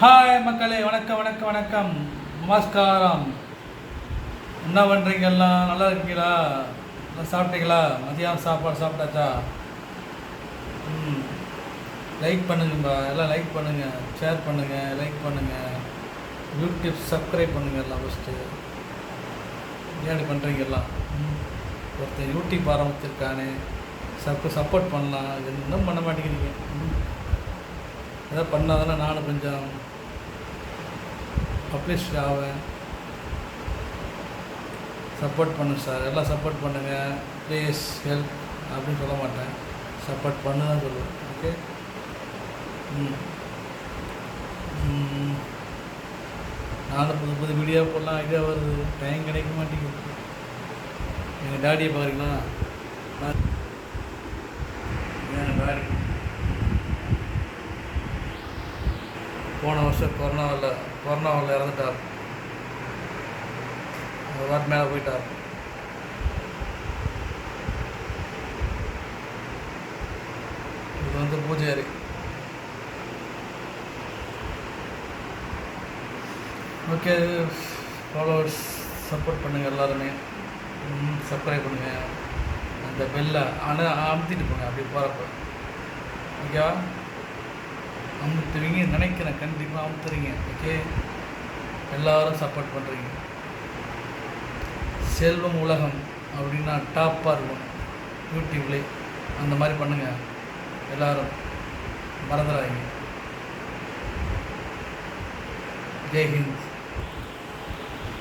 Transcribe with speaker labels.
Speaker 1: Hi மக்களே வணக்கம் வணக்கம் வணக்கம். நமஸ்காரம். என்ன பண்ணுறீங்க எல்லாம்? நல்லா இருக்கீங்களா? நல்லா சாப்பிட்டீங்களா? மதியானம் சாப்பாடு சாப்பிட்டாச்சா? ம். லைக் பண்ணுங்கப்பா. எல்லாம் லைக் பண்ணுங்கள் ஷேர் பண்ணுங்கள் லைக் பண்ணுங்கள் யூடியூப் சப்ஸ்கிரைப் பண்ணுங்கள் எல்லாம் ஃபஸ்ட்டு ஏன் பண்ணுறீங்கல்லாம் ம். ஒருத்தன் யூடியூப் ஆரம்பிச்சிருக்கானே. சப் சப்போர்ட் பண்ணலாம். இன்னும் பண்ண மாட்டேங்கிறீங்க. ம். ஏதாவது பண்ணால் தானே நானும் கொஞ்சம் பப்ளிஷ் ஆவேன். சப்போர்ட் பண்ணு சார் எல்லாம் சப்போர்ட் பண்ணுங்கள் ப்ளீஸ் ஹெல்ப் அப்படின்னு சொல்ல மாட்டேன். சப்போர்ட் பண்ணு தான் சொல்லுவேன். ஓகே ம். நானும் புது புது வீடியோ போடலாம். ஐடியா வருது. டைம் கிடைக்க மாட்டேங்குது. எங்கள் டாடியை பார்க்குறீங்களா போன வருஷம் கொரோனாவில் கொரோனாவில் இறந்துட்டார். ஒரு வாரம் மேலே போயிட்டார். இது வந்து பூஜாரி ஓகே ஃபாலோவர்ஸ் சப்போர்ட் பண்ணுங்கள் எல்லாருமே. சப்ஸ்கிரைப் பண்ணுங்கள் அந்த பெல்லை ஆனால் அமுத்திட்டு போங்க அப்படி போகிறப்ப ஓகேவா அமுத்துவீங்க நினைக்கிறேன் கண்டிப்பாக அமுத்துறீங்க ஓகே எல்லாரும் சப்போர்ட் பண்ணுறீங்க செல்வம் உலகம் அப்படின்னா டாப்பாக இருக்கும். யூடியூப்லே அந்த மாதிரி பண்ணுங்கள் எல்லாரும் மறந்துடாதீங்க. ஜெய் ஹிந்த்.